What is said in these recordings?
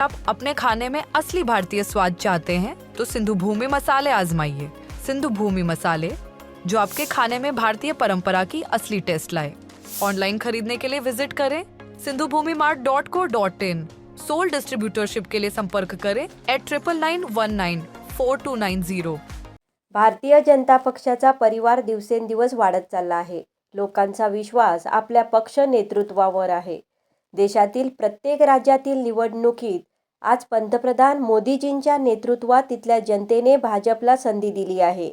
आप अपने खाने में असली भारतीय स्वाद चाहते हैं तो सिंधु भूमि मसाले आजमाइए। सिंधु भूमि मसाले, जो आपके खाने में भारतीय परंपरा की असली टेस्ट लाए। ऑनलाइन खरीदने के लिए विज़िट करें Sindhu Bhoomi mart dot co dot in. Sole distributorship के लिए संपर्क करें at triple nine one nine four two nine zero Bharatiya Janata पक्षाचा परिवार दिवसेंदिवस वाढत चालला आहे. लोकांचा विश्वास आपल्या पक्ष नेतृत्वावर आहे. देशातील प्रत्येक राज्यातील निवडणुकीत आज पंतप्रधान मोदीजींच्या नेतृत्वात तिथल्या जनतेने भाजपला संधी दिली आहे.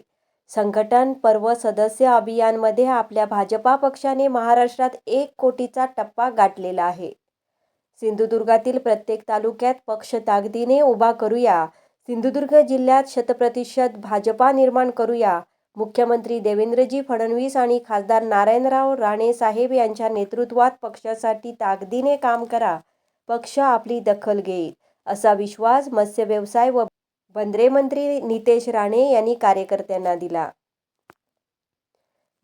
संघटन पर्व सदस्य अभियानमध्ये आपल्या भाजपा पक्षाने महाराष्ट्रात एक कोटीचा टप्पा गाठलेला आहे. सिंधुदुर्गातील प्रत्येक तालुक्यात पक्ष ताकदीने उभा करूया. सिंधुदुर्ग जिल्ह्यात शतप्रतिशत भाजपा निर्माण करूया. मुख्यमंत्री देवेंद्रजी फडणवीस आणि खासदार नारायणराव राणे साहेब यांच्या नेतृत्वात पक्षासाठी ताकदीने काम करा. पक्ष आपली दखल घेईल. असा विश्वास मत्स्य व्यवसाय व बंदरे मंत्री नितेश राणे यांनी कार्यकर्त्यांना दिला.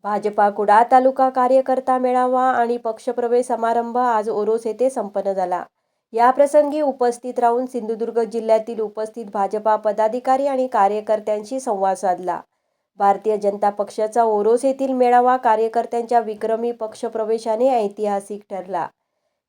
भाजपा कुडा तालुका कार्यकर्ता मेळावा आणि पक्षप्रवेश समारंभ आज ओरोस येथे संपन्न झाला. या प्रसंगी उपस्थित राहून सिंधुदुर्ग जिल्ह्यातील उपस्थित भाजपा पदाधिकारी आणि कार्यकर्त्यांशी संवाद साधला. भारतीय जनता पक्षाचा ओरोस येथील मेळावा कार्यकर्त्यांच्या विक्रमी पक्षप्रवेशाने ऐतिहासिक ठरला.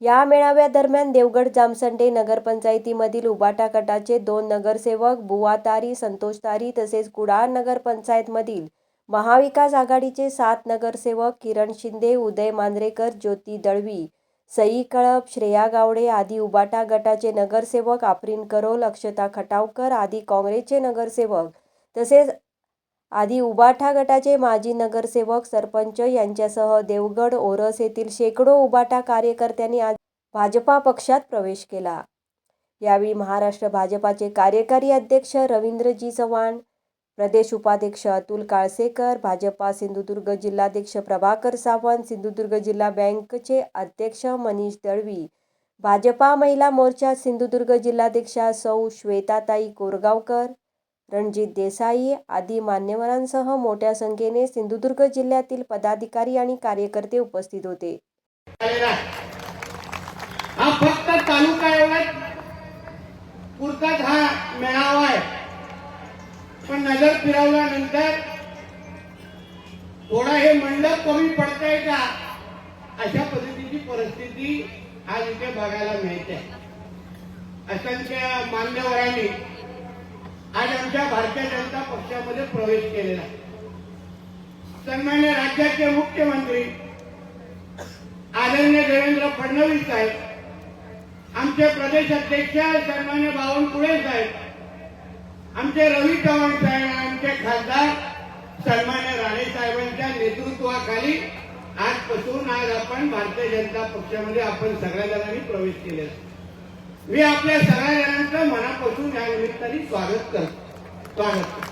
या मेळाव्यादरम्यान देवगड जामसंडे नगरपंचायतीमधील उबाटा गटाचे दोन नगरसेवक बुवातारी संतोषतारी संतोष तारी तसेच कुडाळ नगरपंचायतमधील महाविकास आघाडीचे सात नगरसेवक किरण शिंदे उदय मांजरेकर ज्योती दळवी सई कळप श्रेया गावडे आदी उबाटा गटाचे नगरसेवक आफ्रिन करोल अक्षता खटावकर आदी काँग्रेसचे नगरसेवक तसेच आधी उबाठा गटाचे माजी नगरसेवक सरपंच यांच्यासह देवगड ओरस येथील शेकडो उबाठा कार्यकर्त्यांनी आज भाजपा पक्षात प्रवेश केला. यावेळी महाराष्ट्र भाजपाचे कार्यकारी अध्यक्ष रवींद्रजी चव्हाण प्रदेश उपाध्यक्ष अतुल काळसेकर भाजपा सिंधुदुर्ग जिल्हाध्यक्ष प्रभाकर सावंत सिंधुदुर्ग जिल्हा बँकचे अध्यक्ष मनीष दळवी भाजपा महिला मोर्चा सिंधुदुर्ग जिल्हाध्यक्षा सौ श्वेताताई कोरगावकर रणजित देसाई आदी मान्यवरांसह मोठ्या संख्येने सिंधुदुर्ग जिल्ह्यातील पदाधिकारी आणि कार्यकर्ते उपस्थित होते. हा फक्त तालुका एवढाच. पुरताच हा मेळावा आहे. पण नजर फिरवल्यानंतर थोडा हे मंडप कमी पडताय का? अशा पद्धतीची परिस्थिती आज इथे बघायला मिळते. असंख्य मान्यवरांनी आमच्या भारतीय जनता पक्षामध्ये प्रवेश केलेला आहे. सन्मान्य राज्याचे मुख्यमंत्री आदरणीय देवेंद्र फडणवीस साहेब आमचे प्रदेश अध्यक्ष सन्मान्य बावनकुळे साहेब आमचे रवी चव्हाण साहेब आमचे खासदार सन्मान्य राणे साहेबांच्या नेतृत्वाखाली आजपासून आज आपण भारतीय जनता पक्षामध्ये आपण सगळ्या जणांनी प्रवेश केलेला मी आपल्या सगळ्या जणांचं मनापासून या निमित्ताने स्वागत करतो. स्वागत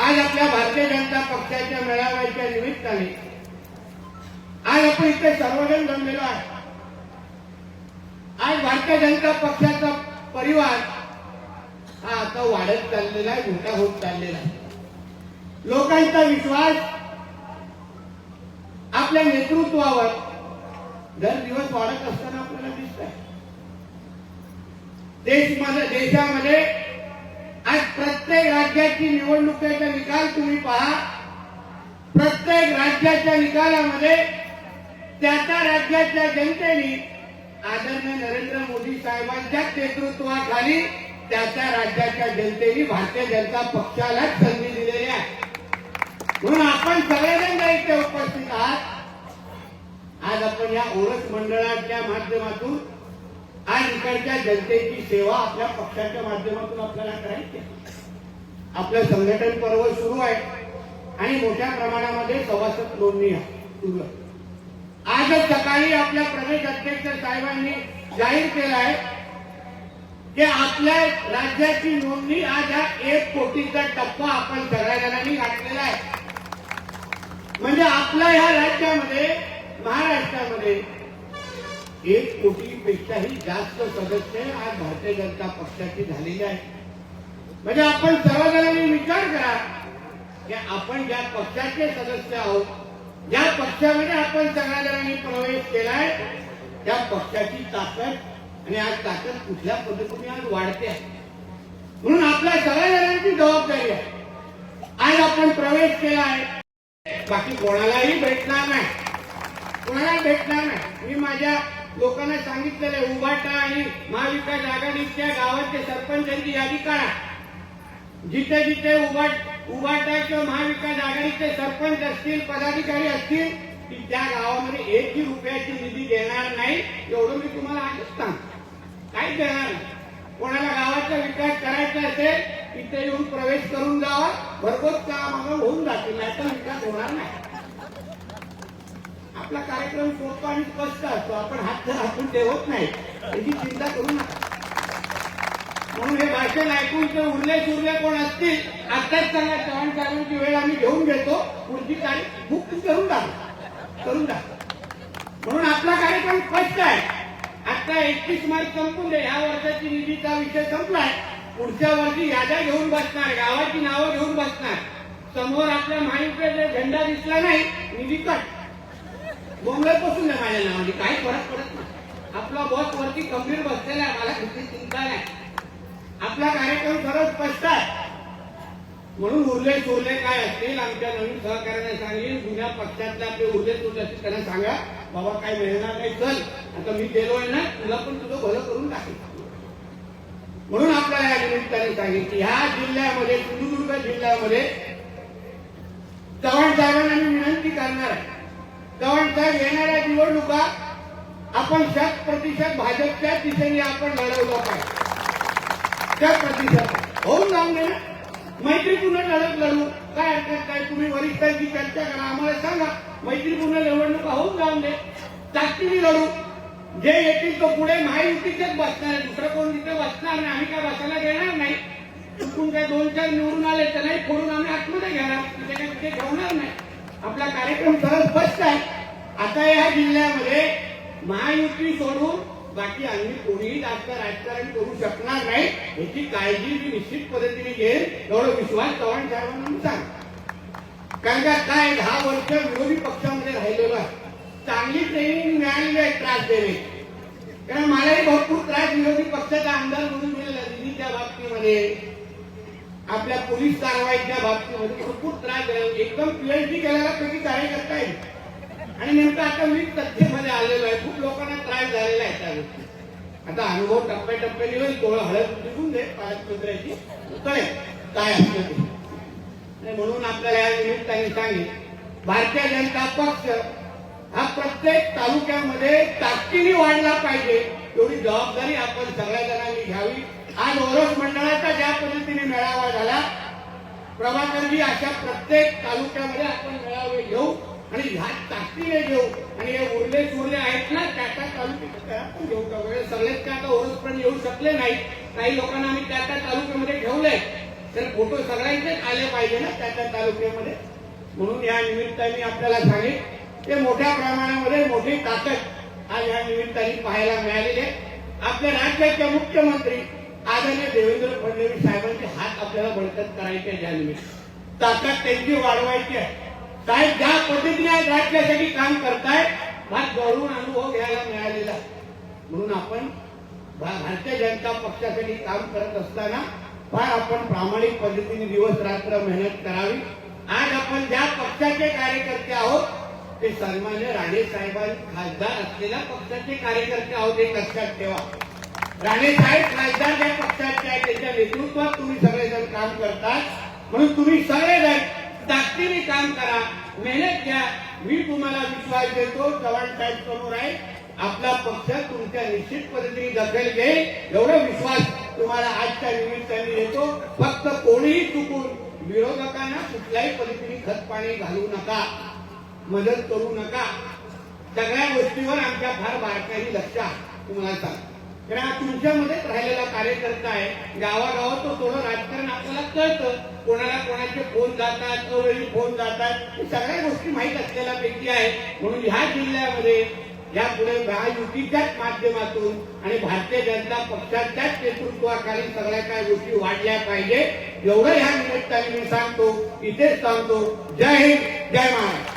आज आपल्या भारतीय जनता पक्षाच्या मेळाव्याच्या निमित्ताने आज आपण इथे सर्वजण जमलेलो आहे आज भारतीय जनता पक्षाचा परिवार हा आता वाढत चाललेला आहे मोठा होत चाललेला आहे. लोकांचा विश्वास आपल्या नेतृत्वावर दर दिवस वाढत असताना आपल्याला दिसत आहे देशमध्ये देशामध्ये प्रत्येक राज्याची निवडणुकीचा निकाल तुम्ही पहा प्रत्येक राज्याच्या निकालामध्ये त्या त्या राज्याच्या जनतेने आदरणीय नरेंद्र मोदी साहेबांच्या नेतृत्वाखाली त्या त्या राज्याच्या जनतेने भारतीय जनता पक्षालाच संधी दिलेली आहे म्हणून आपण सगळेजण ज्या इथे उपस्थित आहात आज आपण या ओरस मंडळाच्या माध्यमातून आज इकडच्या जनतेची सेवा आपल्या पक्षाच्या माध्यमातून आपल्याला करायची आहे. आपलं संघटन पर्व सुरू आहे. आणि मोठ्या प्रमाणामध्ये सभासद नोंदणी आहे, सुरू आहे. आजच सकाळी आपल्या प्रदेश अध्यक्ष साहेबांनी जाहीर केलं आहे की आपल्या राज्याची नोंदणी आज हा एक कोटीचा टप्पा आपण सगळ्या जणांनी गाठलेला आहे. म्हणजे आपल्या ह्या राज्यामध्ये महाराष्ट्रामध्ये एक कोटीपेक्षाही जास्त सदस्य आज भारतीय जनता पक्षाची झालेले आहेत. म्हणजे आपण सर्वजणांनी विचार करा की आपण ज्या पक्षाचे सदस्य आहोत ज्या पक्षामध्ये आपण सगळ्या जणांनी प्रवेश केलाय त्या पक्षाची ताकद आणि आज ताकद कुठल्या पद्धतीने आज वाढते आहे? म्हणून आपल्या सगळ्या जणांची जबाबदारी आहे. आज आपण प्रवेश केला आहे. बाकी कोणालाही भेटणार नाही. कोणाला भेटणार नाही. मी माझ्या लोकांना सांगितलेलं आहे उभाटा आणि महाविकास आघाडीच्या गावाचे सरपंचांची यादी काढा. जिथे जिथे उभाट उभाटा किंवा महाविकास आघाडीचे सरपंच असतील पदाधिकारी असतील की त्या गावामध्ये एकही रुपयाची निधी देणार नाही एवढं मी तुम्हाला आजच सांगतो. काहीच देणार नाही. कोणाला गावाचा विकास करायचा असेल तिथे येऊन प्रवेश करून जावा भरपूर काम होऊन जातील नाही तर विकास होणार नाही. आपला कार्यक्रम सोपा आणि स्पष्ट असतो आपण हात तर आपण ठेवत नाही. याची चिंता करू नका. म्हणून हे भाषण ऐकून ते उरले सुरले कोण असतील आताच सांगा चव्हाण साहेबांची वेळ आम्ही घेऊन घेतो. पुढची तारीख बुक करून टाकू. करून टाकू. म्हणून आपला कार्यक्रम स्पष्ट आहे. आता एकतीस मार्च संपून दे ह्या वर्षाची निधीचा विषय संपलाय. पुढच्या वर्षी याद्या घेऊन बसणार गावाची नावं घेऊन बसणार. समोर आपल्या महायुतीचा झेंडा दिसला नाही निधी कट. बोंबले बसून द्या माझ्या नावाने काही फरक पडत नाही. आपला बॉस वरती गंभीर बसलेला आहे मला कुठली चिंता नाही. आपला कार्यक्रम सर्व स्पष्ट आहे. म्हणून उरले सुरले काय असतील आमच्या नवीन सहकार्याने सांगेल जुन्या पक्षातले आपले उरले सुरले असतील त्यांना सांगा बाबा काय मिळणार नाही चल. आता मी गेलोय ना तुला पण तुझं भलं करून टाकेल म्हणून आपल्याला या निमित्ताने सांगेल की ह्या जिल्ह्यामध्ये सिंधुदुर्ग जिल्ह्यामध्ये चव्हाण साहेबांना मी विनंती करणार आहे. चव्हाण साहेब येणाऱ्या निवडणुका आपण शत प्रतिशत भाजपच्या दिशेने आपण लढवलं पाहिजे. त्याच प्रतिशत होऊन जाऊन दे ना मैत्रीपूर्ण लढत लढू. काय हरकत काय तुम्ही वरिष्ठांची चर्चा करा आम्हाला सांगा. मैत्रीपूर्ण निवडणुका होऊन जाऊन दे. ताकदीने लढू. जे येतील तो पुढे महायुतीच्याच बसणार आहे. दुसरं कोण तिथे बसणार नाही. आम्ही काय बसायला देणार नाही? चुकून काय दोन चार निवडून आले तर नाही फोडून आम्ही आतमध्ये घेणार. तिथे काय कुठे ठेवणार नाही. आपला कार्यक्रम सहज स्पष्ट आहे. आता या जिल्ह्यामध्ये महायुती सोडून बाकी आम्ही कोणीही जास्त राजकारण करू शकणार नाही याची काळजी मी निश्चित पद्धतीने घेईन. एवढा विश्वास चव्हाण साहेबांना मी सांग कारण का काय दहा वर्ष विरोधी पक्षामध्ये राहिलेलो आहे. चांगली ट्रेनिंग मिळालेली आहे त्रास देणे. कारण मलाही भरपूर त्रास विरोधी पक्षाचा आमदार म्हणून दिलेला दिल्लीच्या बाबतीमध्ये. आपल्या पोलीस कारवाईच्या बाबतीमध्ये भरपूर त्रास झाला. एकदम पीएचडी केलेला कधी कार्यकर्ता आहे. आणि नेमकं आता मी सत्तेमध्ये आलेलो आहे. खूप लोकांना त्रास झालेला आहे त्या गोष्टी. आता अनुभव टप्प्याटप्प्याने होईल थोडं हळद निघून दे. पालकमंत्र्याची कळेल काय असतं ते? आणि म्हणून आपल्याला या निमित्ताने सांगेल भारतीय जनता पक्ष हा प्रत्येक तालुक्यामध्ये ताकदीने वाढला पाहिजे. एवढी जबाबदारी आपण सगळ्या जणांनी घ्यावी. आज ओरस मंडळाचा ज्या पद्धतीने मेळावा झाला प्रभाकरजी अशा प्रत्येक तालुक्यामध्ये आपण मेळावे घेऊ. आणि ह्या ताकदीने घेऊ. आणि या उरले सुरले आहेत ना त्या त्या तालुक्यात पण घेऊ का वेळ सगळेच काय आता ओरसपर्यंत येऊ शकले नाही काही लोकांना आम्ही त्या त्या तालुक्यामध्ये ठेवले तर फोटो सगळ्यांचेच आले पाहिजे ना त्या त्या तालुक्यामध्ये. म्हणून या निमित्ताने आपल्याला सांगेल ते मोठ्या प्रमाणामध्ये मोठी ताकद आज या निमित्ताने पाहायला मिळालेली आहे. आपल्या राज्याचे मुख्यमंत्री आदरणीय देवेंद्र फडणवीस साहेबांचे हात आपल्याला बळकट करायचे या निमित्त ताकद त्यांची वाढवायची आहे. काय ज्या पद्धतीने आज राज्यासाठी काम करताय हा गौरव अनुभव घ्यायला मिळालेला म्हणून आपण भारतीय जनता पक्षासाठी काम करत असताना फार आपण प्रामाणिक पद्धतीने दिवस रात्र मेहनत करावी. आज आपण ज्या पक्षाचे कार्यकर्ते आहोत ते सन्मान्य राणे साहेबांनी खासदार असलेल्या पक्षाचे कार्यकर्ते आहोत हे लक्षात ठेवा. राणे साहेब खासदार ज्या पक्षाचे आहेत त्याच्या नेतृत्वात तुम्ही सगळेजण काम करतात. म्हणून तुम्ही सगळेजण ताकदीने काम करा. मेहनत घ्या. मी तुम्हाला विश्वास देतो चव्हाण साहेब समोर आहे आपला पक्ष तुमच्या निश्चित पद्धतीने दखल घेईल एवढा विश्वास तुम्हाला आजच्या निमित्ताने येतो फक्त कोणीही चुकून विरोधकांना कुठल्याही पद्धतीने खत पाणी घालू नका. मदत करू नका. सगळ्या गोष्टीवर आमच्या फार बारकाईने लक्ष तुम्हाला सांगतो. कारण हा तुमच्यामध्येच राहिलेला कार्यकर्ता आहे. गावागावात तो थोडं राजकारण आपल्याला कळतं. कोणाला कोणाचे फोन जातात अवेळी फोन जातात. हे सगळ्या गोष्टी माहीत असलेल्या पैकी आहे. म्हणून ह्या जिल्ह्यामध्ये यापुढे महायुतीच्याच माध्यमातून आणि भारतीय जनता पक्षाच्याच नेतृत्वाखाली सगळ्या काय गोष्टी वाढल्या पाहिजे. एवढं ह्या निमित्ताने मी सांगतो इथेच सांगतो जय हिंद जय महाराष्ट्र.